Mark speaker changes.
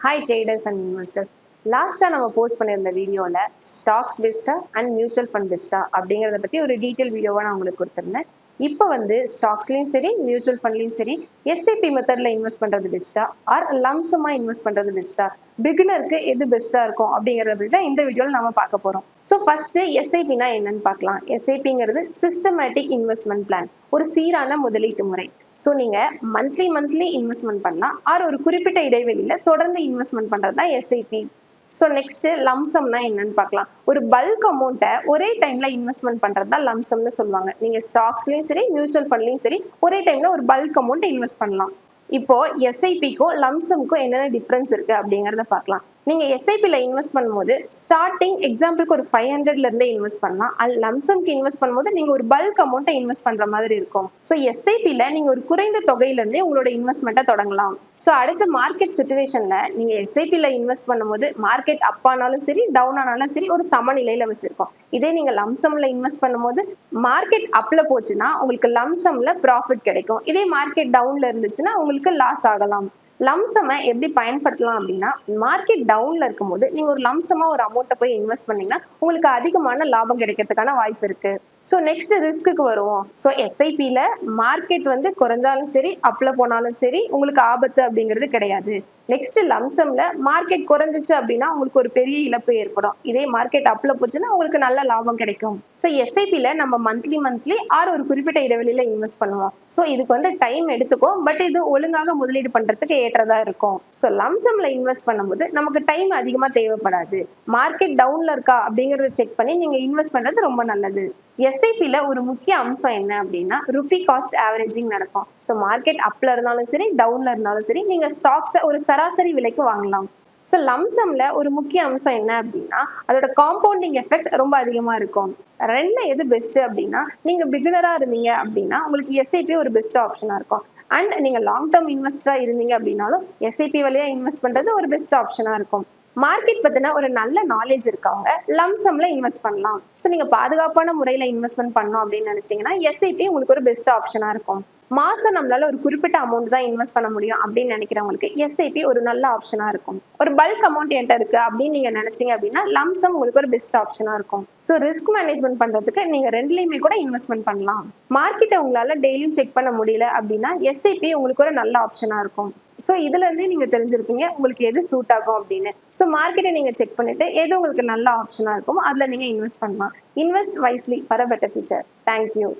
Speaker 1: Hi traders and investors லாஸ்ட்டாக நம்ம post பண்ணியிருந்த வீடியோவில் ஸ்டாக்ஸ் பெஸ்ட்டா அண்ட் மியூச்சுவல் ஃபண்ட் பெஸ்ட்டா அப்படிங்கிறத பற்றி ஒரு டீட்டெயில் வீடியோவாக நான் உங்களுக்கு கொடுத்துருந்தேன். இப்போ வந்து ஸ்டாக்ஸ்லையும் சரி மியூச்சுவல் ஃபண்ட்லையும் சரி எஸ்ஐபி மெத்தடில் இன்வெஸ்ட் பண்ணுறது பெஸ்ட்டா ஆர் லம்சமாக இன்வெஸ்ட் பண்ணுறது பெஸ்ட்டா பிகினருக்கு எது பெஸ்ட்டாக இருக்கும் அப்படிங்கிறத பற்றி தான் இந்த வீடியோவில் நம்ம பார்க்க போகிறோம் ஸோ ஃபஸ்ட்டு எஸ்ஐபினா என்னன்னு பார்க்கலாம். எஸ்ஐபிங்கிறது சிஸ்டமேட்டிக் இன்வெஸ்ட்மெண்ட் பிளான் ஒரு சீரான முதலீட்டு முறை. ஸோ நீங்கள் மந்த்லி மந்த்லி இன்வெஸ்ட்மெண்ட் பண்ணலாம் ஆர் ஒரு குறிப்பிட்ட இடைவெளியில் தொடர்ந்து இன்வெஸ்ட்மெண்ட் பண்ணுறது தான் எஸ்ஐபி ஸோ நெக்ஸ்ட் லம்சம்னா என்னன்னு பார்க்கலாம். ஒரு பல்க் அமௌண்ட்டை ஒரே டைம்ல இன்வெஸ்ட்மெண்ட் பண்றது தான் லம்சம்னு சொல்லுவாங்க. நீங்க ஸ்டாக்ஸ்லயும் சரி மியூச்சுவல் ஃபண்ட்லயும் சரி ஒரே டைம்ல ஒரு பல்க் அமௌண்ட்டை இன்வெஸ்ட் பண்ணலாம். இப்போ எஸ்ஐபிக்கும் லம்சம்க்கும் என்னென்ன டிஃப்ரென்ஸ் இருக்கு அப்படிங்கிறத பார்க்கலாம். நீங்க எஸ்ஐபில இன்வெஸ்ட் பண்ணும்போது ஸ்டார்டிங் எக்ஸாம்பிளுக்கு ஒரு ஃபைவ் ஹண்ட்ரட்ல இருந்தே இன்வெஸ்ட் பண்ணலாம். அது லம்சம்க்கு இன்வெஸ்ட் பண்ணும்போது நீங்க ஒரு பல்க் அமௌண்ட்டை இன்வெஸ்ட் பண்ற மாதிரி இருக்கும். ஸோ எஸ்ஐபில நீங்க ஒரு குறைந்த தொகையில இருந்தே உங்களோட இன்வெஸ்ட்மெண்ட்டை தொடங்கலாம். ஸோ அடுத்த மார்க்கெட் சுச்சுவேஷன்ல நீங்க எஸ்ஐபில இன்வெஸ்ட் பண்ணும்போது மார்க்கெட் அப் ஆனாலும் சரி டவுன் ஆனாலும் சரி ஒரு சமநிலையில வச்சிருக்கோம். இதே நீங்க லம்சம்ல இன்வெஸ்ட் பண்ணும்போது மார்க்கெட் அப்ல போச்சுன்னா உங்களுக்கு லம்சம்ல ப்ராஃபிட் கிடைக்கும். இதே மார்க்கெட் டவுன்ல இருந்துச்சுன்னா உங்களுக்கு லாஸ் ஆகலாம். லம்சமை எப்படி பயன்படுத்தலாம் அப்படின்னா மார்க்கெட் டவுன்ல இருக்கும்போது நீங்க ஒரு லம்சமா ஒரு அமௌண்ட்டை போய் இன்வெஸ்ட் பண்ணீங்கன்னா உங்களுக்கு அதிகமான லாபம் கிடைக்கிறதுக்கான வாய்ப்பு இருக்கு. ஸோ நெக்ஸ்ட் ரிஸ்க்கு வருவோம். ஸோ எஸ்ஐபியில் மார்க்கெட் வந்து குறைஞ்சாலும் சரி அப்பில் போனாலும் சரி உங்களுக்கு ஆபத்து அப்படிங்கிறது கிடையாது. நெக்ஸ்ட் லம்சம்ல மார்க்கெட் குறைஞ்சிச்சு அப்படின்னா உங்களுக்கு ஒரு பெரிய இழப்பு ஏற்படும். இதே மார்க்கெட் அப்ல போச்சுன்னா உங்களுக்கு நல்ல லாபம் கிடைக்கும். ஸோ எஸ்ஐபியில் நம்ம மந்த்லி மந்த்லி ஆறு ஒரு குறிப்பிட்ட இடைவெளியில இன்வெஸ்ட் பண்ணுவோம். ஸோ இதுக்கு வந்து டைம் எடுத்துக்கும் பட் இது ஒழுங்காக முதலீடு பண்றதுக்கு ஏற்றதா இருக்கும். ஸோ லம்சம்ல இன்வெஸ்ட் பண்ணும்போது நமக்கு டைம் அதிகமா தேவைப்படாது. மார்க்கெட் டவுன்ல இருக்கா அப்படிங்கறத செக் பண்ணி நீங்க இன்வெஸ்ட் பண்றது ரொம்ப நல்லது. எஸ்ஐபியில் ஒரு முக்கிய அம்சம் என்ன அப்படின்னா ருபி காஸ்ட் ஆவரேஜிங் நடக்கும். ஸோ மார்க்கெட் அப்ல இருந்தாலும் சரி டவுன்ல இருந்தாலும் சரி நீங்க ஸ்டாக்ஸை ஒரு சராசரி விலைக்கு வாங்கலாம். ஸோ லம்சம்ல ஒரு முக்கிய அம்சம் என்ன அப்படின்னா அதோட காம்பவுண்டிங் எஃபெக்ட் ரொம்ப அதிகமா இருக்கும். ரெண்டுல எது பெஸ்ட் அப்படின்னா நீங்க பிகினரா இருந்தீங்க அப்படின்னா உங்களுக்கு எஸ்ஐபி ஒரு பெஸ்ட் ஆப்ஷனா இருக்கும். அண்ட் நீங்க லாங் டேர்ம் இன்வெஸ்டரா இருந்தீங்க அப்படின்னாலும் எஸ்ஐபி வழியா இன்வெஸ்ட் பண்றது ஒரு பெஸ்ட் ஆப்ஷனா இருக்கும். மார்க்கெட் பத்தின ஒரு நல்ல நாலேஜ் இருக்கவங்க லம்சம்ல இன்வெஸ்ட் பண்ணலாம். ஸோ நீங்க பாதுகாப்பான முறையில இன்வெஸ்ட்மெண்ட் பண்ணோம் அப்படின்னு நினைச்சீங்கன்னா எஸ்ஐபி உங்களுக்கு ஒரு பெஸ்ட் ஆப்ஷனா இருக்கும். மாசம் நம்மளால ஒரு குறிப்பிட்ட அமௌண்ட் தான் இன்வெஸ்ட் பண்ண முடியும் அப்படின்னு நினைக்கிறவங்களுக்கு எஸ்ஐபி ஒரு நல்ல ஆப்ஷனா இருக்கும். ஒரு பல்க் அமௌண்ட் என்கிட்ட இருக்கு அப்படின்னு நீங்க நினைச்சீங்க அப்படின்னா லம்சம் உங்களுக்கு ஒரு பெஸ்ட் ஆப்ஷனா இருக்கும். ஸோ ரிஸ்க் மேனேஜ்மெண்ட் பண்றதுக்கு நீங்க ரெண்டுலயுமே கூட இன்வெஸ்ட்மெண்ட் பண்ணலாம். மார்க்கெட்டை உங்களால டெய்லியும் செக் பண்ண முடியல அப்படின்னா எஸ்ஐபி உங்களுக்கு ஒரு நல்ல ஆப்ஷனா இருக்கும். ஸோ இதுல இருந்து நீங்க தெரிஞ்சிருப்பீங்க உங்களுக்கு எது சூட் ஆகும் அப்படின்னு. ஸோ மார்க்கெட்டை நீங்க செக் பண்ணிட்டு எது உங்களுக்கு நல்ல ஆப்ஷனா இருக்கும் அதுல நீங்க இன்வெஸ்ட் பண்ணலாம். இன்வெஸ்ட் வைஸ்லி பரபெட்ட பெட்டர் ஃபியூச்சர் தேங்க்யூ